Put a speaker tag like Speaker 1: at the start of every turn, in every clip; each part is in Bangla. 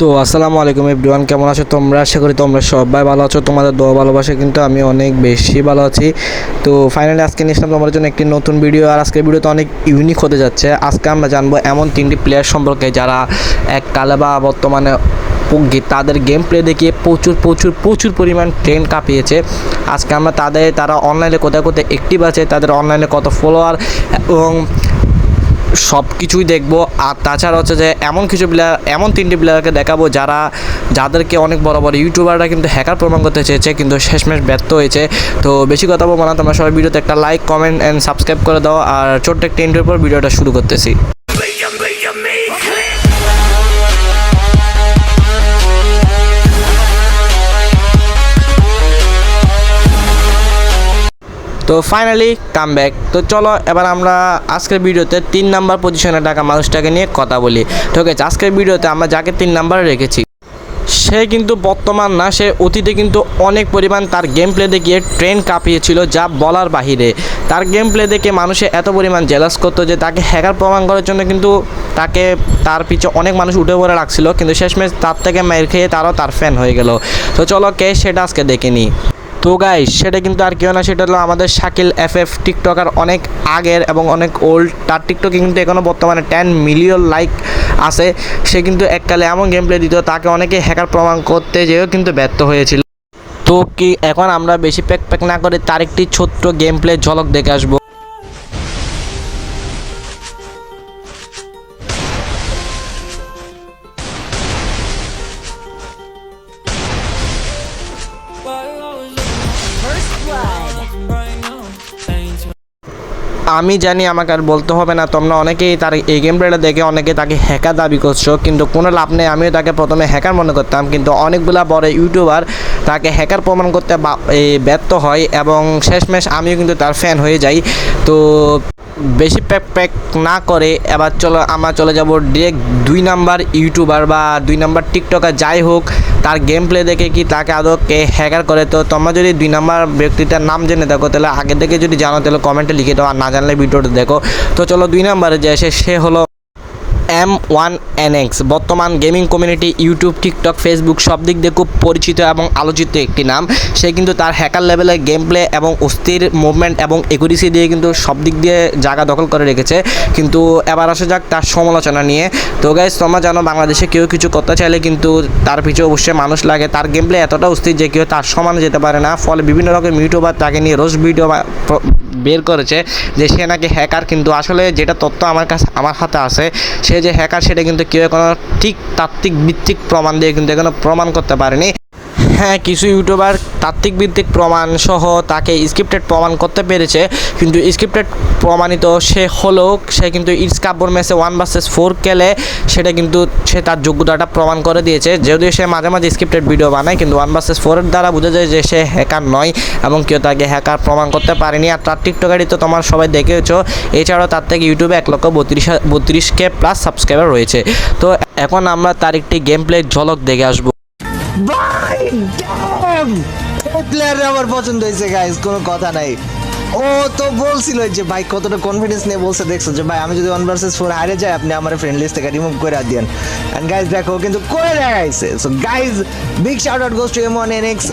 Speaker 1: তো আসসালামু আলাইকুম এভরিওয়ান, কেমন আছো তোমরা? আশা করি তোমরা সবাই ভালো আছো। তোমাদের দোয়া ভালোবাসা কিন্তু আমি অনেক বেশি ভালো আছি। তো ফাইনালি আজকে নিয়ে আসলাম তোমাদের জন্য একটি নতুন ভিডিও আর আজকের ভিডিওতে অনেক ইউনিক হতে যাচ্ছে। আজকে আমরা জানব এমন তিনটি প্লেয়ার সম্পর্কে যারা এক কালে বা বর্তমানে তাদের গেম প্লে দেখিয়ে প্রচুর প্রচুর প্রচুর পরিমাণ ট্রেন্ড কাঁপিয়েছে। আজকে আমরা তাদের, তারা অনলাইনে কোথায় কোথায় অ্যাক্টিভ আছে, তাদের অনলাইনে কত ফলোয়ার এবং সব কিছুই দেখব। আর তাছাড়া হচ্ছে যে এমন কিছু প্লেয়ার এমন তিনটি প্লেয়ারকে দেখাবো যারা, যাদেরকে অনেক বড় বড় ইউটিউবাররা কিন্তু হ্যাকার প্রমাণ করতে চেয়েছে, কিন্তু শেষমেশ ব্যর্থ হয়েছে। তো বেশি কথা বলব না, তোমরা সবাই ভিডিওতে একটা লাইক কমেন্ট অ্যান্ড সাবস্ক্রাইব করে দাও। আর ছোট্ট একটা ইন্টারভিউর পর ভিডিওটা শুরু করতেছি। তো ফাইনালি কাম ব্যাক তো চলো, এবার আমরা আজকের ভিডিওতে তিন নাম্বার পজিশনে থাকা মানুষটাকে নিয়ে কথা বলি। ঠিক আছে, আজকের ভিডিওতে আমরা যাকে তিন নাম্বারে রেখেছি, সে কিন্তু বর্তমান না, সে অতীতে কিন্তু অনেক পরিমাণ তার গেম প্লে দেখিয়ে ট্রেন কাঁপিয়েছিল যা বলার বাহিরে। তার গেম প্লে দেখে মানুষে এত পরিমাণ জেলাস করতো যে তাকে হ্যাকার প্রমাণ করার জন্য কিন্তু তাকে তার পিছে অনেক মানুষ উঠে পড়ে রাখছিল, কিন্তু শেষমেশ তার থেকে মেয়ের খেয়ে তারও তার ফ্যান হয়ে গেল। তো চলো, কে সেটা আজকে দেখে নিই। তো গাই সেটা কিন্তু আর কেউ না, সেটা হলো আমাদের শাকিল এফ এফ টিকটকার অনেক আগের এবং অনেক ওল্ড তার টিকটকে কিন্তু এখনও বর্তমানে টেন মিলিয়ন লাইক আছে। সে কিন্তু এককালে এমন গেম প্লে দিত, তাকে অনেকে হ্যাকার প্রমাণ করতে যেও কিন্তু ব্যর্থ হয়েছিল। তো কি এখন আমরা বেশি প্যাক প্যাক না করে তার একটি ছোট্ট গেম প্লে ঝলক দেখে আসব। আমি জানি আমাকে আর বলতে হবে না, তোমরা অনেকেই তার এই গেম প্লেটা দেখে অনেকে তাকে হ্যাকার দাবি করছ, কিন্তু কোনো লাভ নেই। আমিও তাকে প্রথমে হ্যাকার মনে করতাম, কিন্তু অনেকগুলা বড় ইউটিউবার তাকে হ্যাকার প্রমাণ করতে ব্যর্থ হয় এবং শেষমেশ আমিও কিন্তু তার ফ্যান হয়ে যাই। তো বেশি প্যাক প্যাক না করে এবার চলো, আমরা চলে যাব ডিরেক্ট দুই নাম্বার ইউটিউবার বা দুই নাম্বার টিকটকার যাই হোক তার গেম প্লে দেখে কি তাকে আদৌ কে হ্যাকার করে? তো তোমরা যদি দুই নাম্বার ব্যক্তিটার নাম জেনে দেখো তাহলে আগে থেকে যদি জানো, তাহলে কমেন্টে লিখে দাও। আর না জানলে ভিডিওটা দেখো। তো চলো দুই নাম্বারে যে এসে সে হলো এম ওয়ান এন এক্স বর্তমান gaming community YouTube, TikTok, Facebook সব দিক দিয়ে খুব পরিচিত এবং আলোচিত একটি নাম। সে কিন্তু তার হ্যাকার লেভেলে গেম প্লে এবং অস্থির মুভমেন্ট এবং একুরিসি দিয়ে কিন্তু সব দিক দিয়ে জায়গা দখল করে রেখেছে। কিন্তু এবার আসা যাক তার সমালোচনা নিয়ে। তো গাইজ তোমরা জানো বাংলাদেশে কেউ কিছু করতে চাইলে কিন্তু তার পিছু অবশ্যই মানুষ লাগে। তার গেম প্লে এতটা অস্থির যে কেউ তার সমানে যেতে পারে না। ফলে বিভিন্ন রকম ইউটিউবার তাকে নিয়ে রোজ ভিডিও বের করেছে যে সে নাকি হ্যাকার। কিন্তু আসলে যেটা তথ্য আমার কাছে, আমার হাতে আছে, সে যে হ্যাকার সেটা কিন্তু কেউ কোনো ঠিক তাত্ত্বিক ভিত্তিক প্রমাণ দিয়ে কিন্তু এখনও প্রমাণ করতে পারেনি। হ্যাঁ কিছু ইউটিউবার তাত্ত্বিক ভিত্তিক প্রমাণ সহ তাকে স্ক্রিপ্টেড প্রমাণ করতে পেরেছে। কিন্তু স্ক্রিপ্টেড প্রমাণিত সে হলেও সে কিন্তু ইটস কাব্বর ম্যাচে ওয়ান ভার্সেস ফোর খেলে, সেটা কিন্তু সে তার যোগ্যতাটা প্রমাণ করে দিয়েছে। যদিও সে মাঝে মাঝে স্ক্রিপ্টেড ভিডিও বানায়, কিন্তু ওয়ান ভার্সেস ফোরের দ্বারা বোঝা যায় যে সে হ্যাকার নয়, এবং কেউ তাকে হ্যাকার প্রমাণ করতে পারেনি। আর তার টিকটকারই তো তোমার সবাই দেখেছ। এছাড়াও তার থেকে ইউটিউবে এক লক্ষ বত্রিশ বত্রিশ কে প্লাস সাবস্ক্রাইবার রয়েছে। তো এখন আমরা তার একটি গেম প্লে ঝলক দেখে আসব।
Speaker 2: ভাই ড্যাম প্লেয়ার আমার পছন্দ হয়েছে গাইস কোনো কথা নাই। ও তো বলছিল যে, ভাই, কতটা কনফিডেন্স নিয়ে বলছে, দেখছ যে, ভাই, আমি যদি ওয়ান ভার্সেস ফোর হারে যাই, আপনি আমার ফ্রেন্ড লিস্ট থেকে রিমুভ করে দিয়েন। এন্ড গাইস দেখো কিন্তু করে দেখাইছে। So guys big shout out goes to M one N X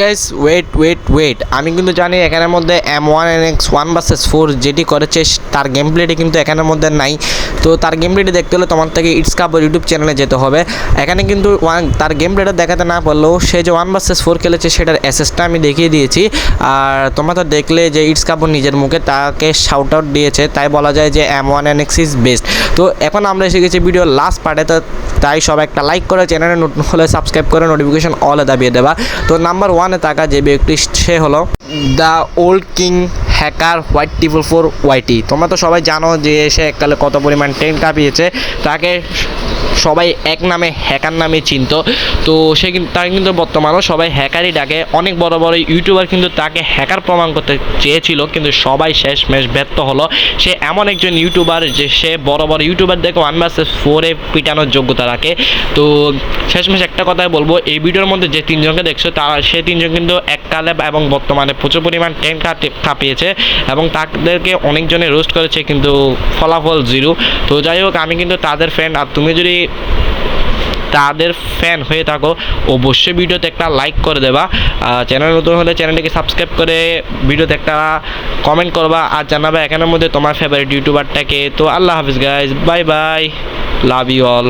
Speaker 1: guys wait wait wait আমি কিন্তু জানি এখানের মধ্যে M one N X one versus four যেটি করেছে, তার গেম প্লেটি কিন্তু এখানের মধ্যে নাই। তো তার গেম প্লেটি দেখতে হলে তোমার থেকে ইটস কাপর ইউটিউব চ্যানেলে যেতে হবে। এখানে কিন্তু ওয়ান তার গেম প্লেটা দেখাতে না পারলেও সে যে ওয়ান ভার্সেস ফোর খেলেছে সেটার অ্যাসেসটা আমি দেখিয়ে দিয়েছি। আর তোমরা তো দেখলে যে ইটস কাপড় নিজের মুখে তাকে শাউট আউট দিয়েছে, তাই বলা যায় যে M one N X is best তো এখন আমরা এসে গেছি ভিডিও লাস্ট পার্টে তো তাই সব একটা লাইক করে চ্যানেলে নতুন হলে সাবস্ক্রাইব করে নোটিফিকেশন অলে দাবিয়ে দেবা। তো নাম্বার ওয়ানে থাকা যে ব্যক্তি, সে হলো the old king hacker white triple four YT তোমরা তো সবাই জানো যে সে এককালে কত পরিমাণ ট্রেন কাঁপিয়েছে। তাকে সবাই এক নামে হ্যাকার নামে চিনত। তো সে কিন্তু তাকে কিন্তু বর্তমানেও সবাই হ্যাকারই ডাকে। অনেক বড় বড় ইউটিউবার কিন্তু তাকে হ্যাকার প্রমাণ করতে চেয়েছিল, কিন্তু সবাই শেষ শেষমেশ ব্যর্থ হলো। সে এমন একজন ইউটিউবার যে সে বড় বড় ইউটিউবার দেখে ওয়ান ভার্সেস ফোরে পিটানোর যোগ্যতা রাখে। তো শেষমেশ একটা কথাই বলব, এই ভিডিওর মধ্যে যে তিনজনকে দেখছ, তারা, সে তিনজন কিন্তু এককালে এবং বর্তমানে প্রচুর পরিমাণ ট্রেন কাটিয়েছে করেছে এবং তাদেরকে অনেকজনে রোস্ট করেছে কিন্তু ফলাফল জিরো। তো যাই হোক, আমি কিন্তু তাদের ফ্রেন্ড আর তুমি যদি তাদের ফ্যান হয়ে থাকো, অবশ্যই ভিডিওতে একটা লাইক করে দেবা। চ্যানেল নতুন হলে চ্যানেলটিকে সাবস্ক্রাইব করে ভিডিওতে একটা কমেন্ট করবা আর জানাবা এখানের মধ্যে তোমার ফেভারিট ইউটিউবারটাকে তো আল্লাহ হাফিজ guys bye bye love you all